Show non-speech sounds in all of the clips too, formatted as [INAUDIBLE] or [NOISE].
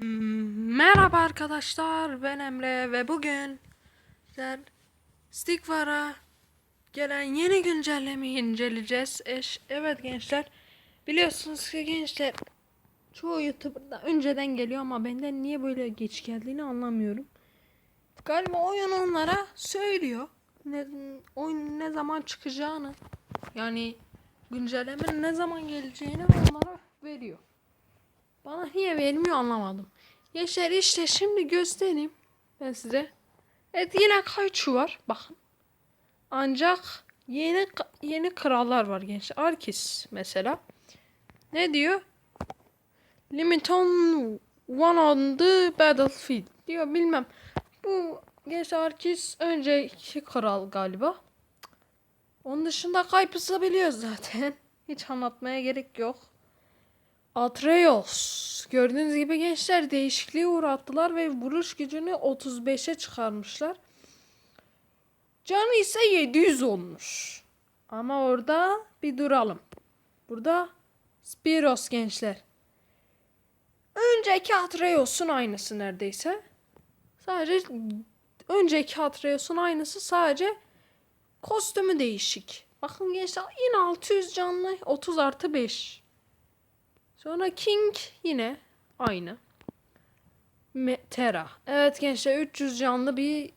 Hmm, Merhaba arkadaşlar ben Emre ve bugün sizler Stigvar'a gelen yeni güncellemeyi inceleyeceğiz. Eş, evet gençler biliyorsunuz ki gençler çoğu YouTuber'da önceden geliyor ama benden niye böyle geç geldiğini anlamıyorum. Galiba oyun onlara söylüyor ne, oyun ne zaman çıkacağını yani güncellemenin ne zaman geleceğini onlara veriyor. Bana niye vermiyor anlamadım. Gençler işte şimdi göstereyim ben size. Evet yine Kayçu var bakın. Ancak yeni yeni krallar var gençler. Arkis mesela. Ne diyor? Limit on one on the battlefield diyor bilmem. Bu gençler Arkis önceki kral galiba. Onun dışında Kaypıs'ı biliyoruz zaten. [LAUGHS] Hiç anlatmaya gerek yok. Atreus. Gördüğünüz gibi gençler değişikliğe uğrattılar ve vuruş gücünü 35'e çıkarmışlar. Canı ise 700 olmuş. Ama orada bir duralım. Burada Spiros gençler. Önceki Atreus'un aynısı neredeyse. Sadece önceki Atreus'un aynısı sadece kostümü değişik. Bakın gençler yine 600 canlı 30 artı 5. Sonra King yine aynı. Me. Evet gençler 300 canlı bir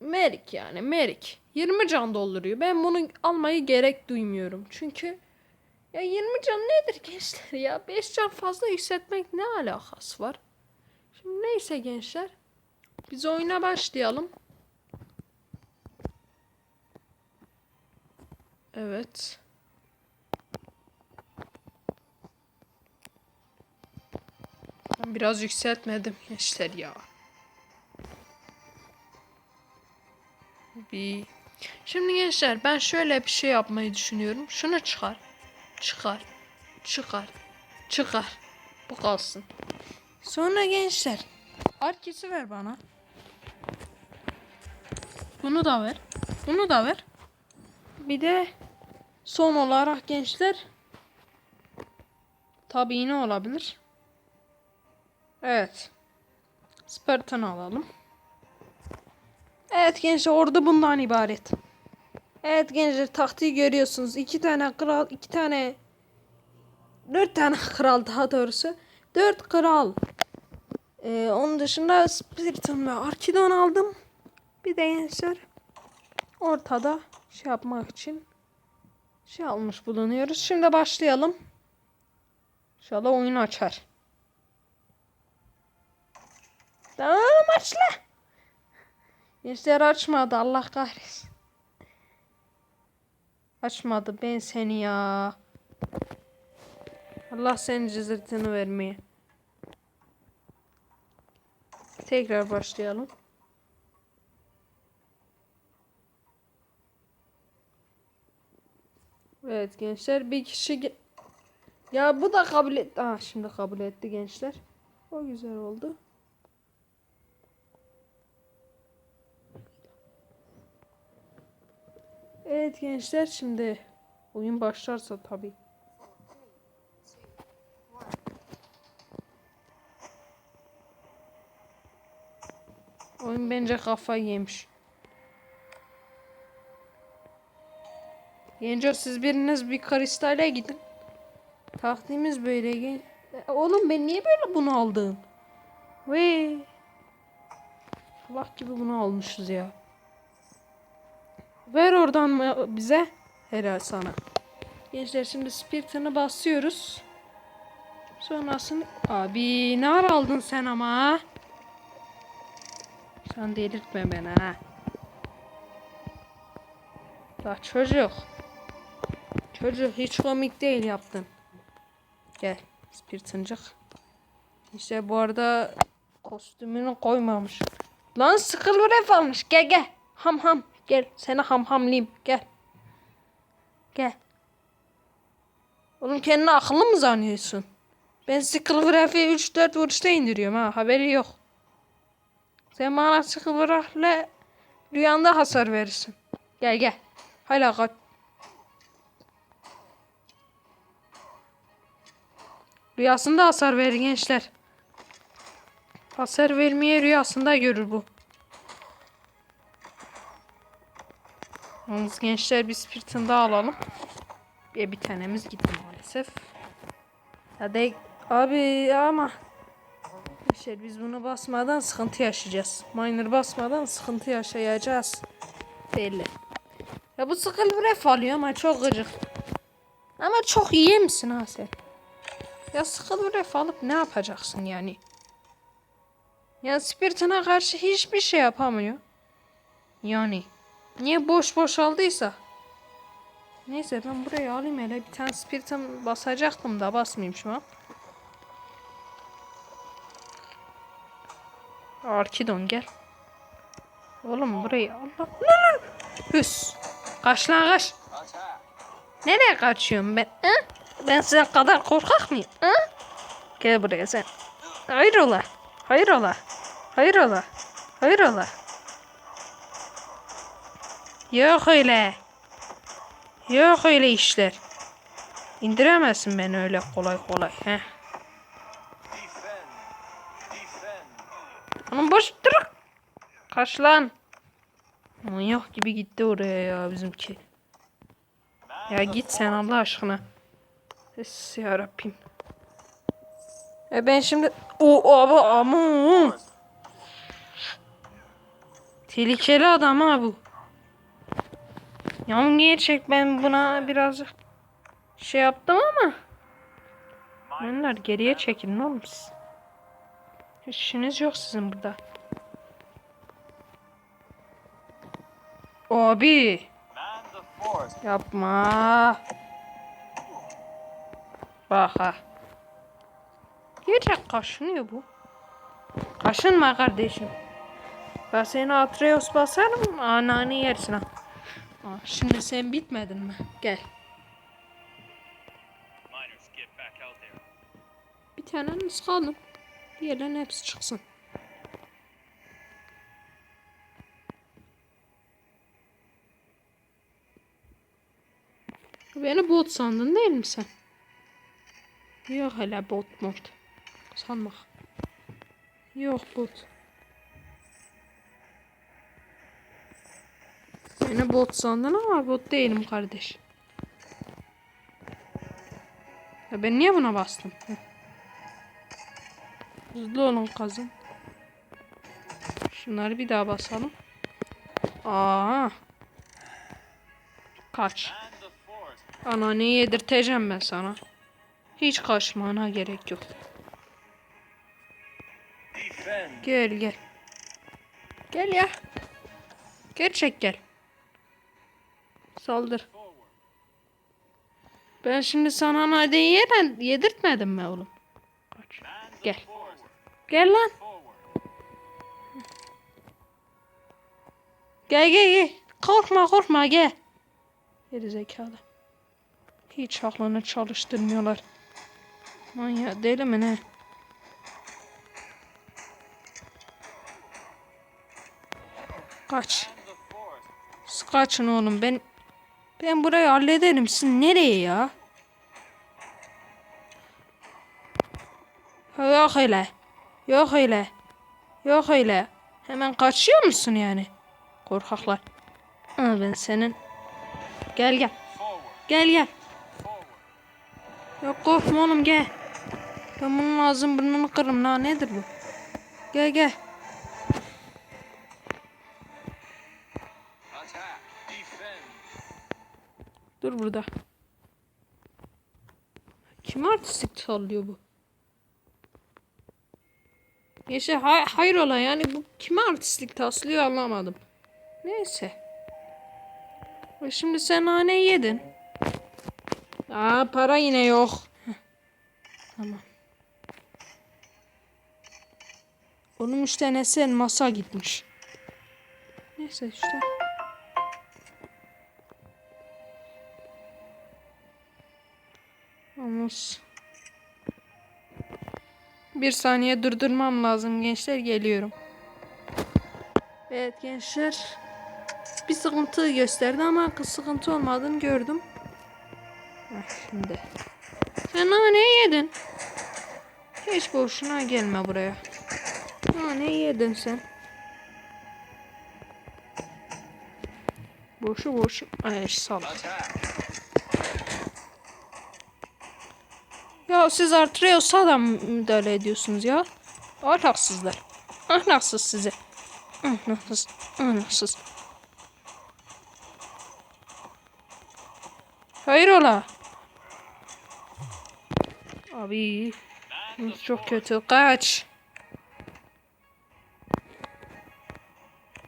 Merik yani Merik. 20 can dolduruyor. Ben bunu almayı gerek duymuyorum. Çünkü ya 20 can nedir gençler ya? 5 can fazla yükseltmek ne alakası var? Şimdi neyse gençler. Biz oyuna başlayalım. Evet. Biraz yükseltmedim gençler ya. Bir. Şimdi gençler ben şöyle bir şey yapmayı düşünüyorum. Şunu çıkar. Çıkar. Çıkar. Çıkar. Bu kalsın. Sonra gençler. Arkesi ver bana. Bunu da ver. Bunu da ver. Bir de son olarak gençler. Tabii ne olabilir? Evet. Spartan alalım. Evet gençler orada bundan ibaret. Evet gençler taktiği görüyorsunuz. İki tane kral, iki tane dört tane [LAUGHS] kral daha doğrusu. Dört kral. Ee, onun dışında Spartan ve Arkidon aldım. Bir de gençler ortada şey yapmak için şey almış bulunuyoruz. Şimdi başlayalım. İnşallah oyunu açar. Tamam açla. Gençler açmadı Allah kahretsin. Açmadı ben seni ya. Allah senin cızırtını vermeye. Tekrar başlayalım. Evet gençler bir kişi ya bu da kabul etti. Ah şimdi kabul etti gençler. O güzel oldu. Evet gençler şimdi oyun başlarsa tabii. Oyun bence kafayı yemiş. Gençler siz biriniz bir kristale gidin. Taktiğimiz böyle. E, Oğlum ben niye böyle bunu aldım? Ve Allah gibi bunu almışız ya. Ver oradan mı bize? Helal sana. Gençler şimdi spiritini basıyoruz. Sonrasını... Abi ne ara aldın sen ama? Sen delirtme beni ha. La çocuk. Çocuk hiç komik değil yaptın. Gel spiritıncık. İşte bu arada kostümünü koymamış. Lan sıkılır almış. Gel gel. Ham ham. Gel seni ham hamlayayım. Gel. Gel. Oğlum kendini akıllı mı zannediyorsun? Ben Skillgraf'i 3-4 vuruşta indiriyorum ha. Haberi yok. Sen bana Skillgraf'le rüyanda hasar verirsin. Gel gel. Hala kaç. Rüyasında hasar verir gençler. Hasar vermeye rüyasında görür bu. Yalnız gençler bir spiritin daha alalım. Bir, bir tanemiz gitti maalesef. Hadi abi ama Gençler biz bunu basmadan sıkıntı yaşayacağız. Miner basmadan sıkıntı yaşayacağız. Belli. Ya bu sıkıntı ref alıyor ama çok gıcık. Ama çok iyi misin ha sen? Ya sıkıntı ref alıp ne yapacaksın yani? Ya Spirit'ine karşı hiçbir şey yapamıyor. Yani. Niye boş boş aldıysa? Neyse ben burayı alayım hele. Bir tane Spirit'im basacaktım da basmayayım şu an. Arkidon gel. Oğlum burayı Allah. Lan. Hüs. Kaç lan kaç. Nereye kaçıyorum ben? Ha? Ben sizin kadar korkak mıyım? Ha? Gel buraya sen. Hayrola. Hayrola. Hayrola. Hayrola. Yok öyle. Yok öyle işler. İndiremezsin beni öyle kolay kolay. Heh. Onun boş dur. Kaç lan. Manyak gibi gitti oraya ya bizimki. Ya git sen Allah aşkına. Es ya. E ben şimdi o abi ama Tehlikeli adam ha bu. Ya gerçek ben buna birazcık şey yaptım ama Onlar geriye çekilin oğlum siz. Hiç işiniz yok sizin burada. Abi yapma. Bak ha. Gerçek kaşınıyor bu. Kaşınma kardeşim. Ben seni Atreus basarım ananı yersin ha. Şimdi sen bitmedin mi? Gel. Bir taneniz kalın. Diğerlerin hepsi çıksın. Beni bot sandın değil mi sen? Yok hele bot mod. Sanma. Yok bot. Beni bot sandın ama bot değilim kardeş. Ya ben niye buna bastım? Heh. Hızlı olun kazın. Şunları bir daha basalım. Aa. Kaç. Ana ne yedirteceğim ben sana. Hiç kaçmana gerek yok. Gel gel. Gel ya. Gerçek gel. Saldır. Ben şimdi sana nade yeden yedirtmedim mi oğlum? Kaç. Gel. Gel lan. Gel gel gel. Korkma korkma gel. Geri zekalı. Hiç aklını çalıştırmıyorlar. Manyak deli mi ne? Kaç. Kaçın oğlum ben ben burayı hallederim. Siz nereye ya? Yok öyle. Yok öyle. Yok öyle. Hemen kaçıyor musun yani? Korkaklar. Ama ben senin. Gel gel. Gel gel. Yok korkma oğlum gel. Ben bunun ağzını burnunu kırırım. La nedir bu? Gel gel. Dur burada. Kim artistik sallıyor bu? Neyse hay hayrola yani bu kime artistlik taslıyor anlamadım. Neyse. Şimdi sen naneyi yedin. Aa para yine yok. Tamam. Onun üç tanesi elmasa gitmiş. Neyse işte. Omuz. Bir saniye durdurmam lazım gençler geliyorum. Evet gençler. Bir sıkıntı gösterdi ama sıkıntı olmadığını gördüm. Bak şimdi. Sen ne yedin? Hiç boşuna gelme buraya. Ha ne yedin sen? Boşu boşu. Ay salak. Ya siz Artreos'a da müdahale ediyorsunuz ya. Ahlaksızlar. Ahlaksız size. Ahlaksız. Ahlaksız. Hayrola? Abi. bu Çok kötü. Kaç.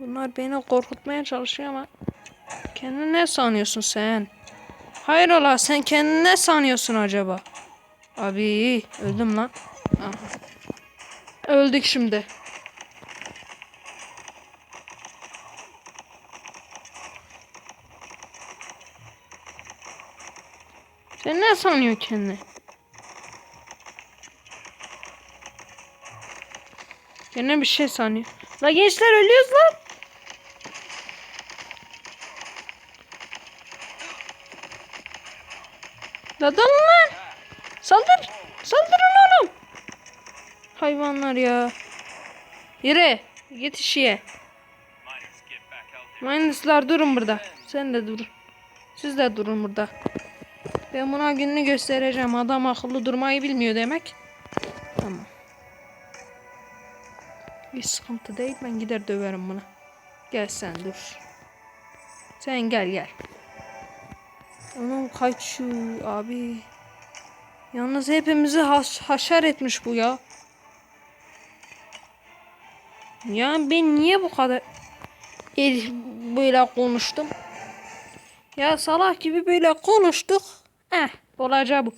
Bunlar beni korkutmaya çalışıyor ama. Kendini ne sanıyorsun sen? Hayrola sen kendini ne sanıyorsun acaba? Abi öldüm lan. Aha. Öldük şimdi. Sen ne sanıyorsun kendini? Gene bir şey sanıyor. La gençler ölüyoruz lan. La dalın lan. Saldır. Saldırın oğlum. Hayvanlar ya. Yürü. Git there. Minuslar durun burada. Sen de dur. Siz de durun burada. Ben buna gününü göstereceğim. Adam akıllı durmayı bilmiyor demek. Tamam. Bir sıkıntı değil. Ben gider döverim bunu. Gel sen dur. Sen gel gel. Onun kaçıyor abi. Yalnız hepimizi haş haşar etmiş bu ya. Ya ben niye bu kadar el böyle konuştum? Ya salak gibi böyle konuştuk. Eh olacağı bu.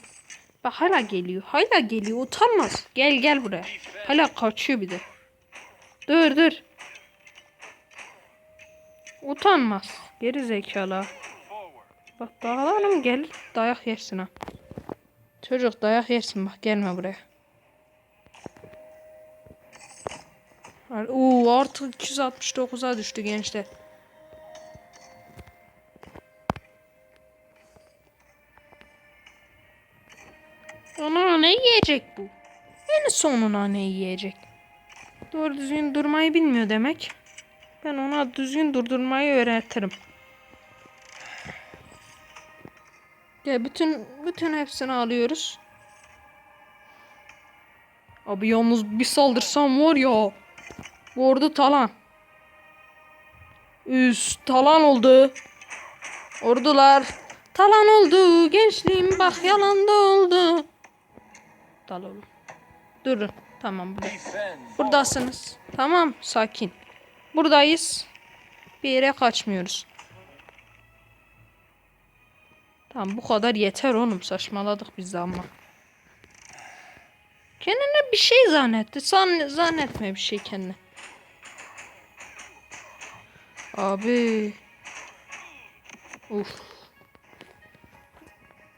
Bak hala geliyor. Hala geliyor. Utanmaz. Gel gel buraya. Hala kaçıyor bir de. Dur dur. Utanmaz. Geri zekalı. Bak dağlanım gel dayak yersin ha. Çocuk dayak yersin bak gelme buraya. Oo artık 269'a düştü gençler. Ana ne yiyecek bu? En sonuna ne yiyecek? Doğru düzgün durmayı bilmiyor demek. Ben ona düzgün durdurmayı öğretirim. Ya bütün bütün hepsini alıyoruz. Abi yalnız bir saldırsam var ya. Bu ordu talan. Üst talan oldu. Ordular talan oldu. Gençliğim bak yalanda oldu. Dal oğlum. Durun. Tamam burada. Buradasınız. Tamam sakin. Buradayız. Bir yere kaçmıyoruz. Tamam bu kadar yeter oğlum saçmaladık biz ama. Kendine bir şey zannetti. San zannetme bir şey kendine. Abi. Uf.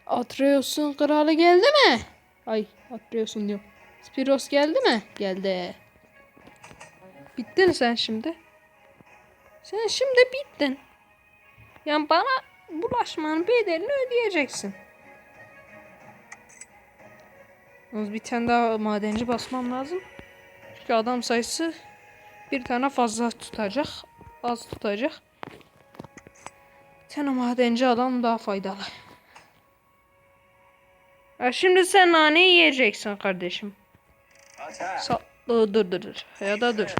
Atreus'un kralı geldi mi? Ay Atreus'un diyorum. Spiros geldi mi? Geldi. Bittin sen şimdi. Sen şimdi bittin. Yani bana bulaşmanın bedelini ödeyeceksin. Yalnız bir tane daha madenci basmam lazım. Çünkü adam sayısı bir tane fazla tutacak. Az tutacak. Bir tane madenci adam daha faydalı. Ya şimdi sen naneyi yiyeceksin kardeşim. Sa dur dur dur. Ya da dur.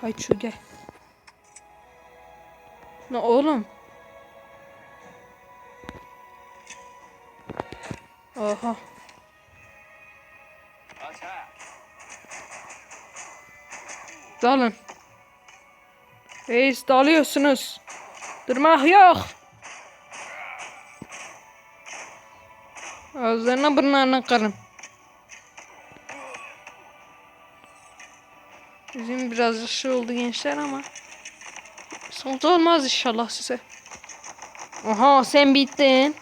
Hay gel. Ne oğlum? Oha. Dalın. Reis dalıyorsunuz. Durmak yok. Ağızlarına burnlarına karın. Bizim biraz şey oldu gençler ama. Sonuç olmaz inşallah size. Aha sen bittin.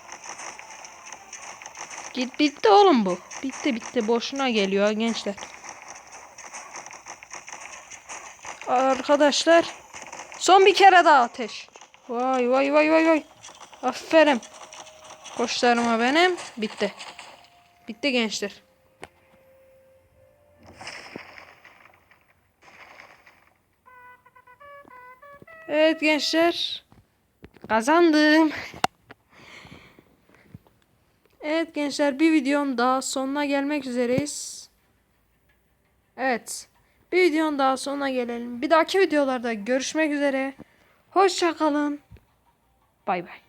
Git bitti oğlum bu. Bitti bitti boşuna geliyor gençler. Arkadaşlar. Son bir kere daha ateş. Vay vay vay vay vay. Aferin. Koçlarıma benim. Bitti. Bitti gençler. Evet gençler. Kazandım. Evet gençler bir videonun daha sonuna gelmek üzereyiz. Evet. Bir videonun daha sonuna gelelim. Bir dahaki videolarda görüşmek üzere. Hoşça kalın. Bay bay.